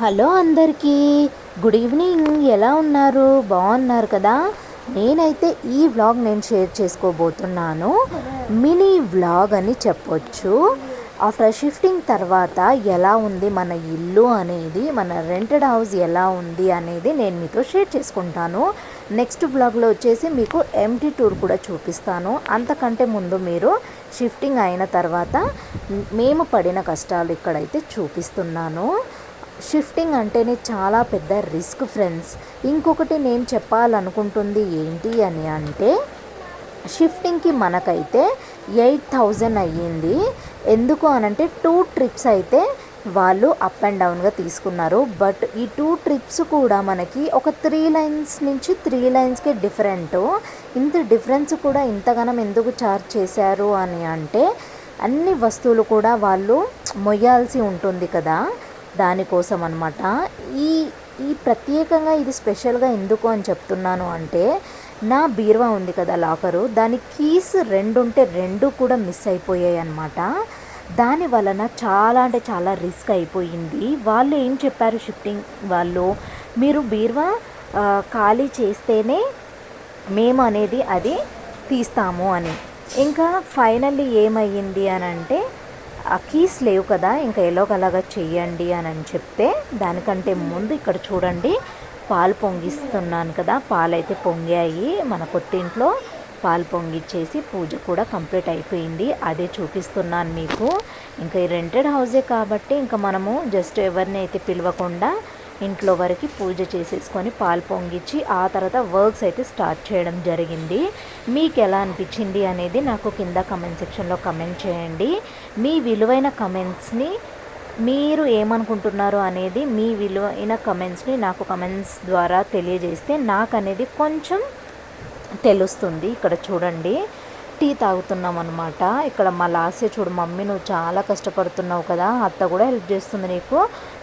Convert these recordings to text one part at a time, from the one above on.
Hello అందరికీ. Good evening. ఎలా ఉన్నారు? బాగున్నారు కదా? నేనైతే ఈ వ్లాగ్ నేను షేర్ చేసుకోబోతున్నాను. మినీ వ్లాగ్ అని చెప్పొచ్చు. ఆఫ్టర్ షిఫ్టింగ్ తర్వాత ఎలా ఉంది మన ఇల్లు అనేది మన రెంటెడ్ హౌస్ ఎలా ఉంది అనేది నేను మీతో షేర్ చేసుకుంటాను. నెక్స్ట్ వ్లాగ్లో వచ్చేసి మీకు ఎంటీ టూర్ కూడా చూపిస్తాను. అంతకంటే ముందు మీరు షిఫ్టింగ్ అయిన తర్వాత మేము పడిన కష్టాలు ఇక్కడైతే చూపిస్తున్నాను. షిఫ్టింగ్ అంటేనే చాలా పెద్ద రిస్క్ ఫ్రెండ్స్ ఇంకొకటి నేను చెప్పాలనుకుంటుంది ఏంటి అని అంటే షిఫ్టింగ్కి మనకైతే ఎయిట్ థౌజండ్ అయ్యింది. ఎందుకు అనంటే టూ ట్రిప్స్ అయితే వాళ్ళు అప్ అండ్ డౌన్గా తీసుకున్నారు. బట్ ఈ టూ ట్రిప్స్ కూడా మనకి ఒక త్రీ లైన్స్ నుంచి త్రీ లైన్స్కి డిఫరెంట్ ఇంత డిఫరెన్స్ కూడా ఇంతగానం ఎందుకు చార్జ్ చేశారు అని అంటే అన్ని వస్తువులు కూడా వాళ్ళు మొయ్యాల్సి ఉంటుంది కదా. దానికోసం అనమాట ఈ ఈ ప్రత్యేకంగా ఇది స్పెషల్గా ఎందుకు అని చెప్తున్నాను అంటే నా బీరువా ఉంది కదా లాకరు దాని కీస్ రెండు ఉంటే రెండు కూడా మిస్ అయిపోయాయి అనమాట దాని వలన చాలా అంటే చాలా రిస్క్ అయిపోయింది. వాళ్ళు ఏం చెప్పారు షిఫ్టింగ్ వాళ్ళు? మీరు బీరువా ఖాళీ చేస్తేనే మేము అనేది అది తీస్తాము అని. ఇంకా ఫైనల్లీ ఏమయ్యింది అని అంటే కీస్ లేవు కదా ఇంకా ఎలాగలాగా చెయ్యండి అని అని చెప్తే దానికంటే ముందు ఇక్కడ చూడండి పాలు పొంగిస్తున్నాను కదా పాలు అయితే పొంగాయి మన కొట్టింట్లో పాలు పొంగిచ్చేసి పూజ కూడా కంప్లీట్ అయిపోయింది అదే చూపిస్తున్నాను మీకు. ఇంకా ఈ రెంటెడ్ హౌజే కాబట్టి ఇంకా మనము జస్ట్ ఎవరిని అయితే పిలవకుండా ఇంట్లో వరకు పూజ చేసేసుకొని పాలు పొంగిచ్చి ఆ తర్వాత వర్క్స్ అయితే స్టార్ట్ చేయడం జరిగింది. మీకు ఎలా అనిపించింది అనేది నాకు కింద కమెంట్ సెక్షన్లో కమెంట్ చేయండి. మీ విలువైన కమెంట్స్ని మీరు ఏమనుకుంటున్నారు అనేది మీ విలువైన కమెంట్స్ని నాకు కమెంట్స్ ద్వారా తెలియజేస్తే నాకు అనేది కొంచెం తెలుస్తుంది. ఇక్కడ చూడండి. టీ తాగుతున్నాం అనమాట ఇక్కడ మా లాస్య చూడు మమ్మీ నువ్వు చాలా కష్టపడుతున్నావు కదా అత్త కూడా హెల్ప్ చేస్తుంది నీకు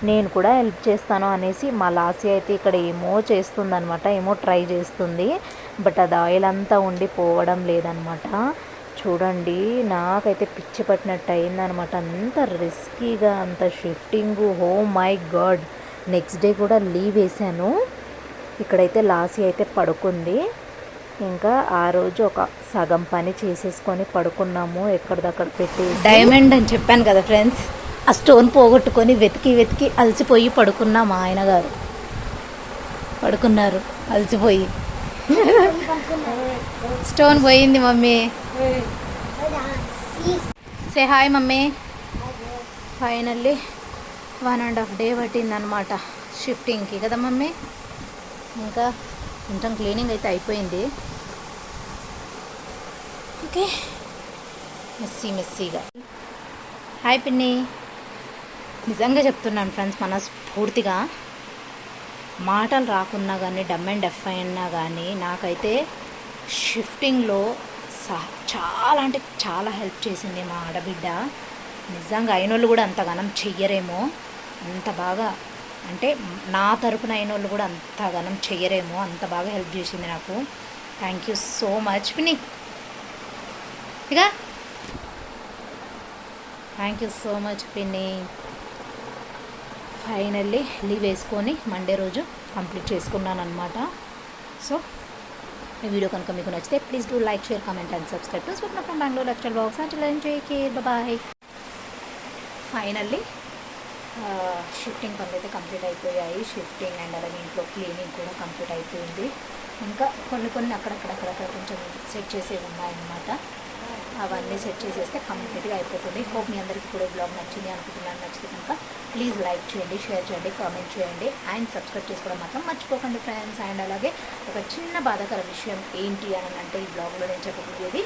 నేను కూడా హెల్ప్ చేస్తాను అనేసి మా లాస్య అయితే ఇక్కడ ఏమో చేస్తుంది అనమాట ఏమో ట్రై చేస్తుంది. బట్ అది ఆయిల్ అంతా ఉండి పోవడం లేదనమాట చూడండి నాకైతే పిచ్చి పట్టినట్టు అయిందనమాట అంత రిస్కీగా అంత shifting. Oh my god! Next day కూడా లీవ్ వేసాను ఇక్కడైతే లాసీ అయితే పడుకుంది. ఇంకా ఆ రోజు ఒక సగం పని చేసేసుకొని పడుకున్నాము ఎక్కడిదక్కడ పెట్టి డైమండ్ అని చెప్పాను కదా ఫ్రెండ్స్ ఆ స్టోన్ పోగొట్టుకొని వెతికి వెతికి అలసిపోయి పడుకున్నా మా ఆయన గారు. పడుకున్నారు అలసిపోయి. స్టోన్ పోయింది mummy. Say hi mummy. Finally one and half day పట్టిందనమాట షిఫ్టింగ్కి కదా మమ్మీ. ఇంకా కొంచెం క్లీనింగ్ అయితే అయిపోయింది. ఓకే. మెస్సీ మెస్సీగా. హాయ్ పిన్ని. నిజంగా చెప్తున్నాను ఫ్రెండ్స్ మనస్ఫూర్తిగా. మాటలు రాకున్నా కానీ డమ్ అండ్ డెఫ్ అయినా కానీ నాకైతే షిఫ్టింగ్లో సహ చాలా అంటే చాలా హెల్ప్ చేసింది మా ఆడబిడ్డ. నిజంగా అయినోళ్ళు కూడా అంతగానం చెయ్యరేమో. అంత బాగా అంటే నా తరపున అయినోళ్ళు కూడా అంతగానం చెయ్యరేమో. అంత బాగా హెల్ప్ చేసింది నాకు. థ్యాంక్ యూ సో మచ్ పిని ఇక. థ్యాంక్ యూ సో మచ్ పిన్ని ఫైనల్లీ లీవ్ వేసుకొని మండే రోజు కంప్లీట్ చేసుకున్నాను అనమాట సో ఈ వీడియో కనుక మీకు నచ్చితే please do like share comment and subscribe to Swapna from Bengaluru lecture box and enjoy care bye finally shifting పనులు అయితే కంప్లీట్ అయిపోయాయి. షిఫ్టింగ్ అండ్ అలాగే ఇంట్లో క్లీనింగ్ కూడా కంప్లీట్ అయిపోయింది. ఇంకా కొన్ని కొన్ని అక్కడక్కడక్కడక్కడ కొంచెం సెట్ చేసేవి ఉన్నాయన్నమాట. అవన్నీ సెట్ చేసేస్తే కంప్లీట్గా అయిపోతుంది. హోప్ మీ అందరికీ కూడా బ్లాగ్ నచ్చింది అనుకుంటున్నాను. నచ్చితే కనుక ప్లీజ్ లైక్ చేయండి షేర్ చేయండి కామెంట్ చేయండి అండ్ సబ్స్క్రైబ్ చేసుకోవడం మాత్రం మర్చిపోకండి ఫ్రెండ్స్. అండ్ అలాగే ఒక చిన్న బాధాకర విషయం ఏంటి అని అంటే ఈ బ్లాగ్లో నేను చెప్పబోయేది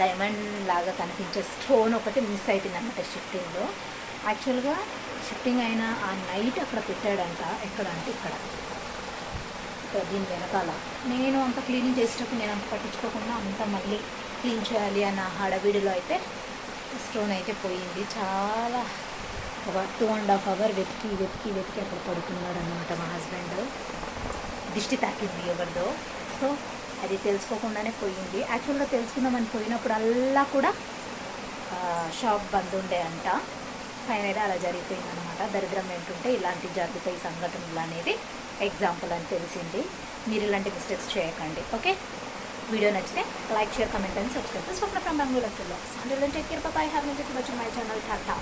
డైమండ్ లాగా కనిపించే స్టోన్ ఒకటి మిస్ అయిపోయింది అనమాట షిఫ్టింగ్లో. యాక్చువల్గా షిఫ్టింగ్ అయిన ఆ నైట్ అక్కడ పెట్టాడంట ఎక్కడ అంటే ఇక్కడ. ఇక్కడ దీని వెనకాల. నేను అంత క్లీనింగ్ చేసేటప్పుడు నేను అంత పట్టించుకోకుండా అంత మళ్ళీ క్లీన్ చేయాలి అన్న హడావిడిలో అయితే స్టోన్ అయితే పోయింది. చాలా ఒక టూ అండ్ హాఫ్ అవర్ వెతికి వెతికి వెతికి అక్కడ పడుకున్నాడు అనమాట మా హస్బెండ్ దిష్టి తాకింది ఎవరిదో. సో అది తెలుసుకోకుండానే పోయింది. యాక్చువల్గా తెలుసుకుందామని పోయినప్పుడల్లా కూడా షాప్ బంద్ ఉండే అంట. ఫైనల్ అలా జరిగిపోయింది అనమాట దరిద్రం ఏంటంటే ఇలాంటి జరుగుతాయి సంఘటనలు అనేది ఎగ్జాంపుల్ అని తెలిసింది. మీరు ఇలాంటి మిస్టేక్స్ చేయకండి. ఓకే వీడియో నచ్చితే like share comment and subscribe Swapna from Bengaluru అంటుల్లో and take care bye have my channel tata